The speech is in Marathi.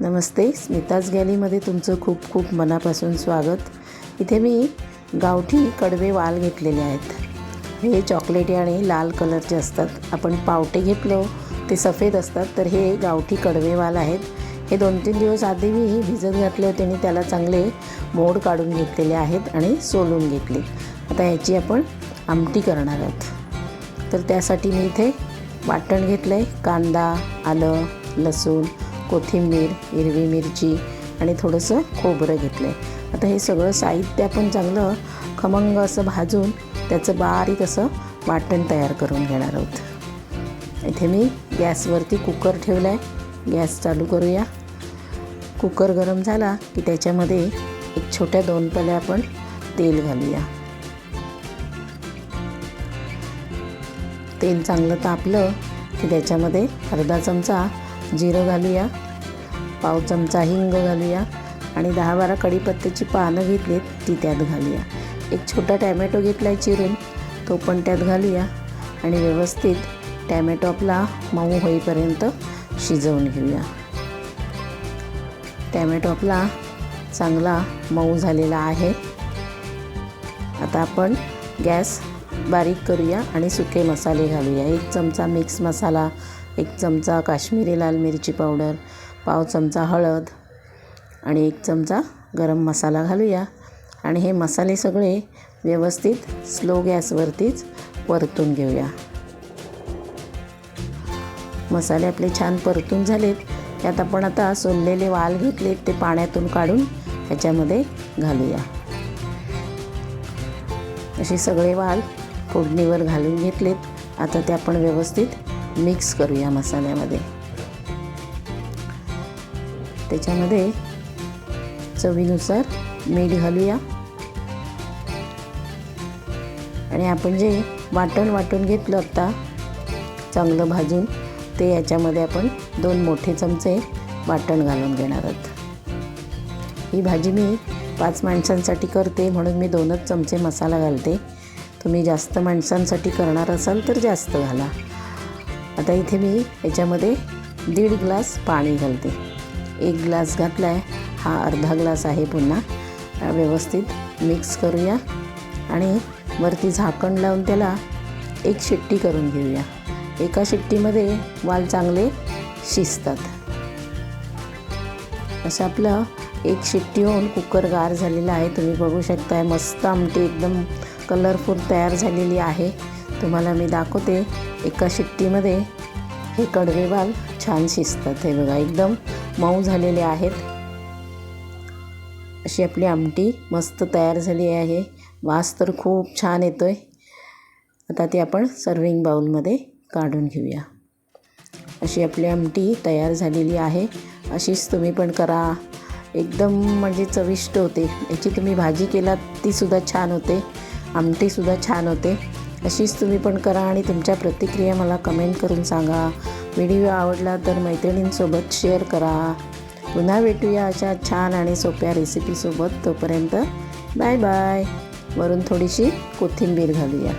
नमस्ते स्मिताज गॅलीमध्ये तुमचं खूप खूप मनापासून स्वागत. इथे मी गावठी कडवे वाल घेतलेले आहेत. हे चॉकलेटी आणि लाल कलरचे असतात. आपण पावटे घेतलो ते सफेद असतात तर हे गावठी कडवे वाल आहेत. हे दोन तीन दिवस आधी मी हे भिजत घातले होते आणि त्याला चांगले मोड काढून घेतलेले आहेत आणि सोलून घेतले. आता याची आपण आमटी करणार आहोत. तर त्यासाठी मी इथे वाटण घेतलं आहे कांदा आलं लसूण कोथिंबीर हिरवी मिरची आणि थोडंसं खोबरं घेतलं आहे आता हे सगळं साहित्य आपण चांगलं खमंग असं भाजून त्याचं बारीक असं वाटण तयार करून घेणार आहोत. इथे मी गॅसवरती कुकर ठेवला आहे गॅस चालू करूया. कुकर गरम झाला की त्याच्यामध्ये एक छोट्या दोन पल्या आपण तेल घालूया. तेल चांगलं तापलं की त्याच्यामध्ये अर्धा चमचा जिरं घालूया. पाव चमचा हिंग घालूया. आणि दहा बारा कढीपत्त्याची पानं घेतलीत ती त्यात घालूया. एक छोटा टॅमॅटो घेतला आहे चिरून तो पण त्यात घालूया. आणि व्यवस्थित टॅमॅटो आपला मऊ होईपर्यंत शिजवून घेऊया. टॅमॅटो आपला चांगला मऊ झालेला आहे. आता आपण गॅस बारीक करूया आणि सुके मसाले घालूया. एक चमचा मिक्स मसाला एक चमचा काश्मीरी लाल मिरची पावडर पाव चमचा हळद आणि एक चमचा गरम मसाला घालूया. आणि हे मसाले सगळे व्यवस्थित स्लो गॅसवरतीच परतून घेऊया. मसाले आपले छान परतून झालेत. त्यात आपण आता सोललेले वाल घेतलेत ते पाण्यातून काढून ह्याच्यामध्ये घालूया. असे सगळे वाल फोडणीवर घालून घेतलेत. आता ते आपण व्यवस्थित मिक्स करूया मसाल्यामध्ये. त्याच्यामध्ये चवीनुसार मीठ घालूया. आणि आपण जे वाटण वाटून घेतलं आत्ता चांगलं भाजून ते याच्यामध्ये आपण दोन मोठे चमचे वाटण घालून घेणार आहोत. ही भाजी मी पाच माणसांसाठी करते म्हणून मी दोनच चमचे मसाला घालते. तुम्ही जास्त माणसांसाठी करणार असाल तर जास्त घाला. आता इथे मी याच्यामध्ये दीड ग्लास पाणी घालते. एक ग्लास घातला आहे हा अर्धा ग्लास आहे पुन्हा. व्यवस्थित मिक्स करूया आणि वरती झाकण लावून त्याला एक शिट्टी करून घेऊया. एका शिट्टीमध्ये वाल चांगले शिजतात. असं आपलं एक शिट्टी होऊन कुकर गार झालेला आहे. तुम्ही बघू शकताय मस्त आमटी एकदम कलरफुल तयार झालेली आहे. तुम्हाला मी दाखवते एका शिट्टीमध्ये. हे कडवे बाल छान शिजतात हे बघा एकदम मऊ झालेले आहेत. अशी आपली आमटी मस्त तयार झाली आहे. वास तर खूप छान येतो आहे आता ती आपण सर्विंग बाऊलमध्ये काढून घेऊया. अशी आपली आमटी तयार झालेली आहे. अशीच तुम्ही पण करा. एकदम म्हणजे चविष्ट होते. याची तुम्ही भाजी केलात तीसुद्धा छान होते. आमटीसुद्धा छान होते. अशीच तुम्ही पण करा आणि तुमच्या प्रतिक्रिया मला कमेंट करून सांगा. व्हिडिओ आवडला तर मैत्रिणींसोबत शेअर करा. पुन्हा भेटूया अशा छान आणि सोप्या रेसिपीसोबत तोपर्यंत बाय बाय. वरून थोडीशी कोथिंबीर घालूया.